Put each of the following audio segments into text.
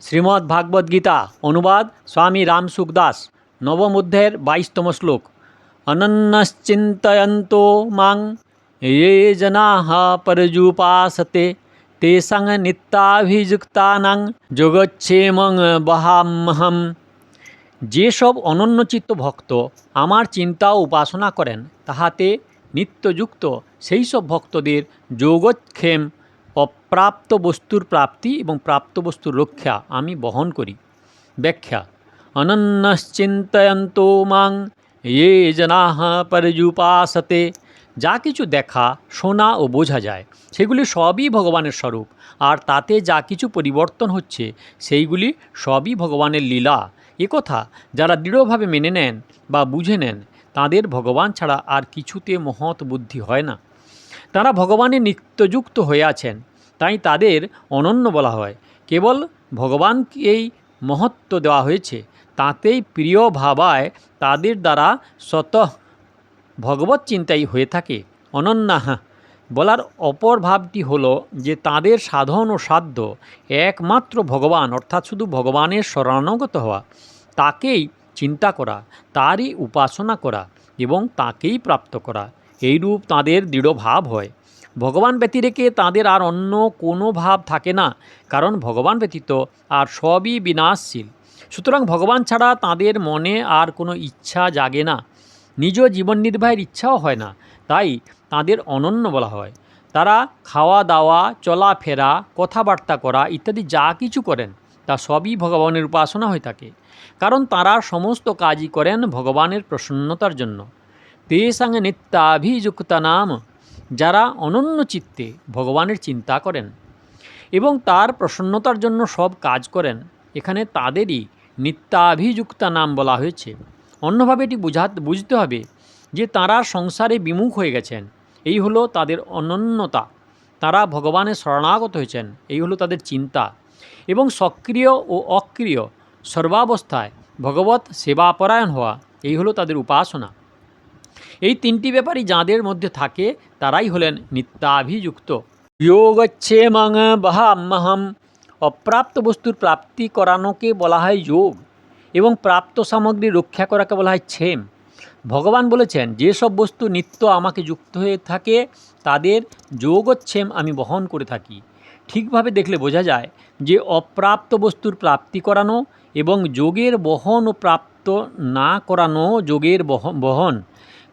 শ্রীমদ্ ভাগবত গীতা অনুবাদ স্বামী রামসুখ দাস নবম অধ্যায়ের বাইশতম শ্লোক অনন্যশ্চিন্তয়ন্তো মাং ये जनाः पर्युपासते तेषां নিত্যাভিযুক্তানাং যোগচ্ছেমং বহাম্যহম যেসব অনন্যচিত্ত ভক্ত আমার চিন্তা ও উপাসনা করেন তাহাতে নিত্যযুক্ত সেই সব ভক্তদের যোগক্ষেম অপ্রাপ্ত বস্তুর প্রাপ্তি এবং প্রাপ্ত বস্তুর রক্ষা আমি বহন করি। ব্যাখ্যা, অনন্যশ্চিন্তয়ন্ত মাং ये জনাহ পর্যুপাসতে যা কিছু দেখা, শোনা ও বোঝা যায়, সেগুলি সবই ভগবানের স্বরূপ, আর তাতে যা কিছু পরিবর্তন হচ্ছে, সেইগুলি সবই ভগবানের লীলা। একথা যারা দৃঢ়ভাবে মেনে নেন বা বুঝে নেন, তাদের ভগবান ছাড়া আর কিছুতে মহৎ বুদ্ধি হয় না। তারা ভগবানের নিত্যযুক্ত হয়ে আছেন তাই তাদের অনন্য বলা হয়। কেবল ভগবানকেই মহত্ব দেওয়া হয়েছে। তাতেই প্রিয় ভাবায় তাদের দ্বারা স্বতঃ ভগবত চিন্তাই হয়ে থাকে। অনন্যাহা বলার অপর ভাবটি হলো যে তাদের সাধন ও সাধ্য একমাত্র ভগবান, অর্থাৎ শুধু ভগবানের শরণাগত হওয়া, তাকেই চিন্তা করা, তারই উপাসনা করা এবং তাকেই প্রাপ্ত করা, এইরূপ তাদের দৃঢ় ভাব হয়। ভগবান ব্যতিরেকে তাদের আর অন্য কোনো ভাব থাকে না, কারণ ভগবান ব্যতীত আর সবই বিনাশশীল। সুতরাং ভগবান ছাড়া তাদের মনে আর কোনো ইচ্ছা জাগে না। নিজ জীবন নির্বাহের ইচ্ছাও হয় না, তাই তাদের অনন্য বলা হয়। তারা খাওয়া দাওয়া, চলাফেরা, কথাবার্তা করা ইত্যাদি যা কিছু করেন, তা সবই ভগবানের উপাসনা হয়ে থাকে। কারণ তারা সমস্ত কাজই করেন ভগবানের প্রসন্নতার জন্য। তে সঙ্গে নিত্যাভিযুক্তা নাম যারা অনন্য চিত্তে ভগবানের চিন্তা করেন এবং তার প্রসন্নতার জন্য সব কাজ করেন, এখানে তাদেরই নিত্যাভিযুক্তা নাম বলা হয়েছে। অন্যভাবে এটি বুঝা বুঝতে হবে যে তারা সংসারে বিমুখ হয়ে গেছেন। এই হলো তাদের অনন্যতা। তারা ভগবানের শরণাগত হয়েছেন। এই হলো তাদের চিন্তা। এবং সক্রিয় ও অক্রিয় সর্বাবস্থায় ভগবত সেবাপরায়ণ হওয়া, এই হলো তাদের উপাসনা। এই তিনটি ব্যাপারই যাঁদের মধ্যে থাকে, তারাই হলেন নিত্যাভিযুক্ত। যোগচ্ছেমং বহাম্মহম। অপ্রাপ্ত বস্তুর প্রাপ্তি করানোকে বলা হয় যোগ এবং প্রাপ্ত সামগ্রী রক্ষা করাকে বলা হয় ছেম। ভগবান বলেছেন যেসব বস্তু নিত্য আমাকে যুক্ত হয়ে থাকে, তাদের যোগচ্ছেম আমি বহন করে থাকি। ঠিকভাবে দেখলে বোঝা যায় যে অপ্রাপ্ত বস্তুর প্রাপ্তি করানো এবং যোগের বহন ও প্রাপ্ত না করানো যোগের বহ- বহন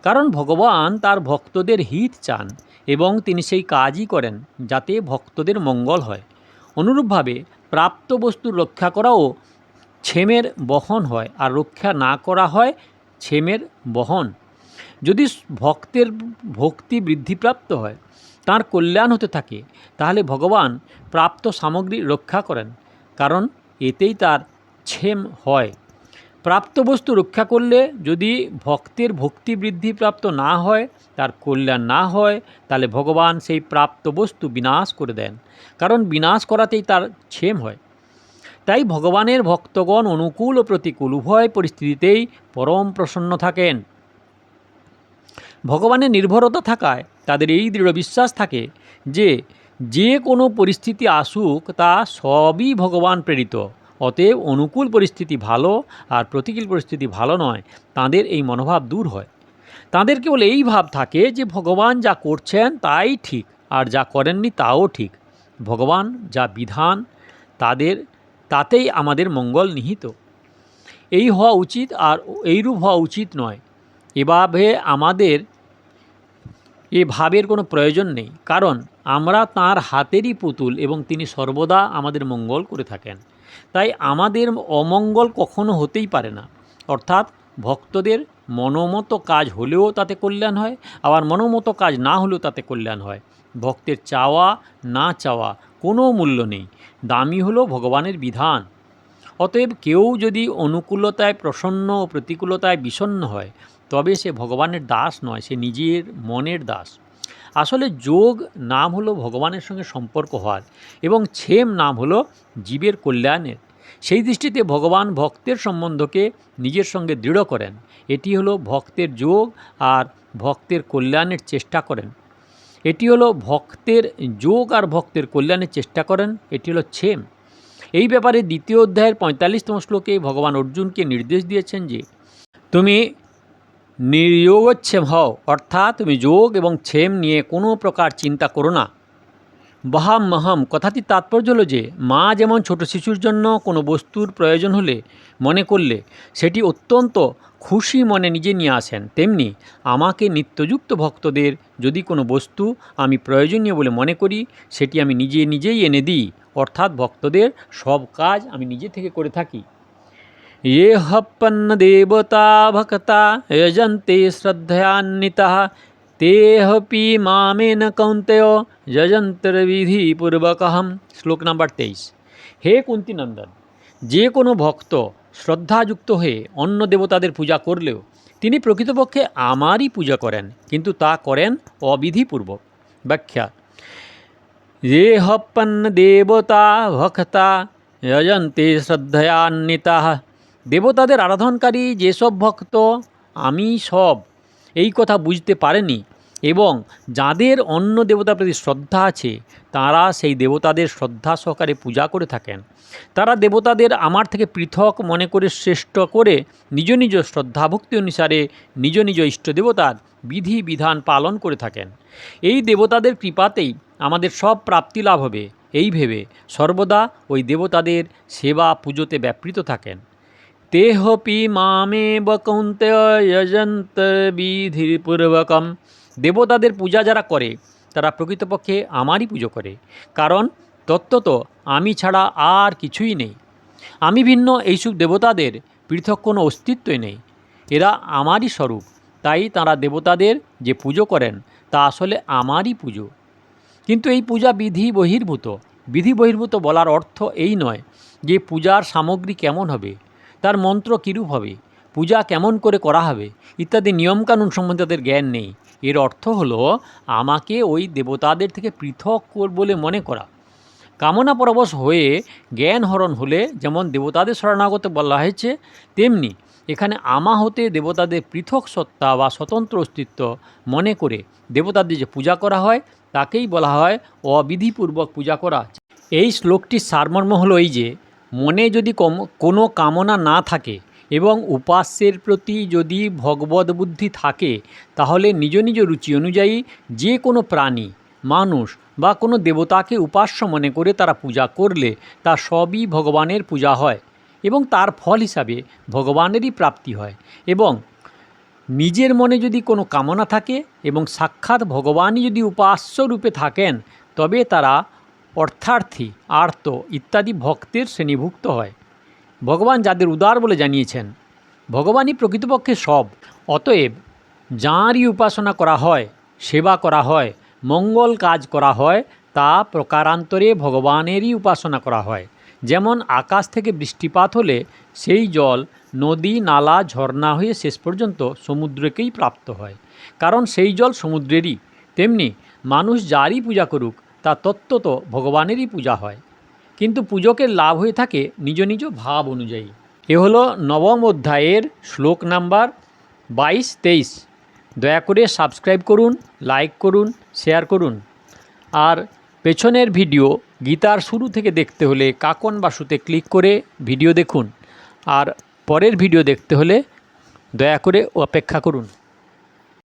কারণ ভগবান তার ভক্তদের হিত চান এবং তিনি সেই কাজই করেন যাতে ভক্তদের মঙ্গল হয়। অনুরূপভাবে প্রাপ্ত বস্তুর রক্ষা করাও ছেমের বহন হয় আর রক্ষা না করা হয় ছেমের বহন। যদি ভক্তের ভক্তি বৃদ্ধিপ্রাপ্ত হয়, তার কল্যাণ হতে থাকে, তাহলে ভগবান প্রাপ্ত সামগ্রী রক্ষা করেন, কারণ এতেই তার ছেম হয়। প্রাপ্ত বস্তু রক্ষা করলে যদি ভক্তের ভক্তি বৃদ্ধি প্রাপ্ত না হয়, তার কল্যাণ না হয়, তাহলে ভগবান সেই প্রাপ্ত বস্তু বিনাশ করে দেন। কারণ বিনাশ করাতেই তার ছেম হয়। তাই ভগবানের ভক্তগণ অনুকূল ও প্রতিকূল উভয় পরিস্থিতিতেই পরম প্রসন্ন থাকেন। ভগবানের নির্ভরতা থাকায় তাদের এই দৃঢ় বিশ্বাস থাকে যে যে কোনো পরিস্থিতি আসুক, তা সবই ভগবান প্রেরিত। অতএব অনুকূল পরিস্থিতি ভালো আর প্রতিকূল পরিস্থিতি ভালো নয়, তাদের এই মনোভাব দূর হয়। তাদের কেবল এই ভাব থাকে যে ভগবান যা করছেন তাই ঠিক আর যা করেননি তাও ঠিক। ভগবান যা বিধান, তাদের, তাতেই আমাদের মঙ্গল নিহিত। এই হওয়া উচিত আর এইরূপ হওয়া উচিত নয়। এভাবে আমাদের, এ ভাবের কোনো প্রয়োজন নেই। কারণ আমরা তার হাতেরই পুতুল এবং তিনি সর্বদা আমাদের মঙ্গল করে থাকেন। তাই আমাদের অমঙ্গল কখনো হতেই পারে না। অর্থাৎ ভক্তদের মনোমতো কাজ হলেও তাতে কল্যাণ হয়, আবার মনোমতো কাজ না হলেও তাতে কল্যাণ হয়। ভক্তের চাওয়া না চাওয়া কোনো মূল্য নেই। দামি হলো ভগবানের বিধান। অতএব কেউ যদি অনুকূলতায় প্রসন্ন ও প্রতিকূলতায় বিষণ্ণ হয়, তবে সে ভগবানের দাস নয়, সে নিজের মনের দাস। আসলে যোগ নাম হলো ভগবানের সঙ্গে সম্পর্ক হওয়ার এবং ছেম নাম হলো জীবের কল্যাণের। সেই দৃষ্টিতে ভগবান ভক্তের সম্বন্ধকে নিজের সঙ্গে দৃঢ় করেন। এটি হলো ভক্তের যোগ আর ভক্তের কল্যাণের চেষ্টা করেন। এটি হলো ভক্তের যোগ আর ভক্তের কল্যাণের চেষ্টা করেন। এটি হলো ছেম। এই ব্যাপারে দ্বিতীয় অধ্যায়ের পঁয়তাল্লিশতম শ্লোকে ভগবান অর্জুনকে নির্দেশ দিয়েছেন যে, তুমি নির্যোগচ্ছেম হও, অর্থাৎ তুমি যোগ এবং ছেম নিয়ে কোনো প্রকার চিন্তা করো না। বহাম মহম কথাটি তাৎপর্য হলো যে, মা যেমন ছোট শিশুর জন্য কোনো বস্তুর প্রয়োজন হলে মনে করলে, সেটি অত্যন্ত খুশি মনে নিজে নিয়ে আসেন। তেমনি আমাকে নিত্যযুক্ত ভক্তদের যদি কোনো বস্তু আমি প্রয়োজনীয় বলে মনে করি, সেটি আমি নিজে নিজেই এনে দিই, অর্থাৎ ভক্তদের সব কাজ আমি নিজে থেকে করে থাকি। ये हपन्न देवता भक्ता यजन्ते श्रद्धयान्वितः तेऽपि मामेन कौन्तेय যজন্তরবিধিপূর্বকহম শ্লোক নাম্বার তেইশ হে কুন্তি নন্দন যে কোনো ভক্ত শ্রদ্ধাযুক্ত হয়ে অন্য দেবতাদের পূজা করলেও তিনি প্রকৃতপক্ষে আমারই পূজা করেন কিন্তু তা করেন অবিধিপূর্বক ব্যাখ্যা ये हपन्न দেবতা ভক্তা যজন্তে শ্রদ্ধয়ান্বিতা দেবতাদের আরাধনকারী যেসব ভক্ত, আমি সব এই কথা বুঝতে পারেনি এবং যাদের অন্য দেবতার প্রতি শ্রদ্ধা আছে, তারা সেই দেবতাদের শ্রদ্ধা সহকারে পূজা করে থাকেন। তারা দেবতাদের আমার থেকে পৃথক মনে করে শ্রেষ্ঠ করে নিজ নিজ শ্রদ্ধাভক্তি অনুসারে নিজ নিজ ইষ্ট দেবতার বিধি বিধান পালন করে থাকেন। এই দেবতাদের কৃপাতেই আমাদের সব প্রাপ্তি লাভ হবে। এই ভেবে সর্বদা ওই দেবতাদের সেবা পুজোতে ব্যাপৃত থাকেন। তেহপি মামে বকৌন্তে যজন্ত বিধিপূর্বকম দেবতাদের পূজা যারা করে, তারা প্রকৃতপক্ষে আমারই পুজো করে। কারণ তত্ত্বত আমি ছাড়া আর কিছুই নেই। আমি ভিন্ন, এইসব দেবতাদের পৃথক কোনো অস্তিত্বই নেই। এরা আমারই স্বরূপ। তাই তারা দেবতাদের যে পুজো করেন, তা আসলে আমারই পুজো। কিন্তু এই পূজা বিধি বহির্ভূত বিধি বহির্ভূত বলার অর্থ এই নয় যে পূজার সামগ্রী কেমন হবে। তার মন্ত্র কীরূপ হবে? পূজা কেমন করে করা হবে? ইত্যাদি নিয়মকানুন সম্বন্ধে তাদের জ্ঞান নেই। এর অর্থ হলো, আমাকে ওই দেবতাদের থেকে পৃথক বলে মনে করা। কামনা পরবশ হয়ে জ্ঞান হরণ হলে যেমন দেবতাদের শরণাগত বলা হয়েছে, তেমনি এখানে আমা হতে দেবতাদের পৃথক সত্তা বা স্বতন্ত্র অস্তিত্ব মনে করে দেবতাদের যে পূজা করা হয়, তাকেই বলা হয় অবিধিপূর্বক পূজা করা। এই শ্লোকটির সারমর্ম হলো এই যে মনে যদি কম, কোনো কামনা না থাকে এবং উপাস্যের প্রতি যদি ভগবদ বুদ্ধি থাকে, তাহলে নিজ নিজ রুচি অনুযায়ী যে কোনো প্রাণী, মানুষ বা কোনো দেবতাকে উপাস্য মনে করে তারা পূজা করলে তা সবই ভগবানের পূজা হয় এবং তার ফল হিসাবে ভগবানেরই প্রাপ্তি হয় এবং নিজের মনে যদি কোনো কামনা থাকে এবং সাক্ষাৎ ভগবানই যদি উপাস্য রূপে থাকেন, তবে তারা অর্থার্থী, আর্ত ইত্যাদি ভক্তের শ্রেণীভুক্ত হয়। ভগবান যাদের উদার বলে জানিয়েছেন, ভগবানই প্রকৃতপক্ষে সব। অতএব, যাঁরই উপাসনা করা হয়, সেবা করা হয়, মঙ্গল কাজ করা হয়, তা প্রকারান্তরে ভগবানেরই উপাসনা করা হয়। যেমন আকাশ থেকে বৃষ্টিপাত হলে সেই জল নদী, নালা, ঝর্ণা হয়ে শেষ পর্যন্ত সমুদ্রকেই প্রাপ্ত হয়। কারণ সেই জল সমুদ্রেরই। তেমনি মানুষ যারই পূজা করুক তা তত্ত্বত ভগবানেরই পূজা হয়। কিন্তু পূজকের লাভ হয়ে থাকে নিজ নিজ ভাব অনুযায়ী। এ হলো নবম অধ্যায়ের শ্লোক নাম্বার বাইশ তেইশ। দয়া করে সাবস্ক্রাইব করুন, লাইক করুন, শেয়ার করুন। আর পেছনের ভিডিও গীতার শুরু থেকে দেখতে হলে কাকন বাসুতে ক্লিক করে ভিডিও দেখুন। আর পরের ভিডিও দেখতে হলে দয়া করে অপেক্ষা করুন।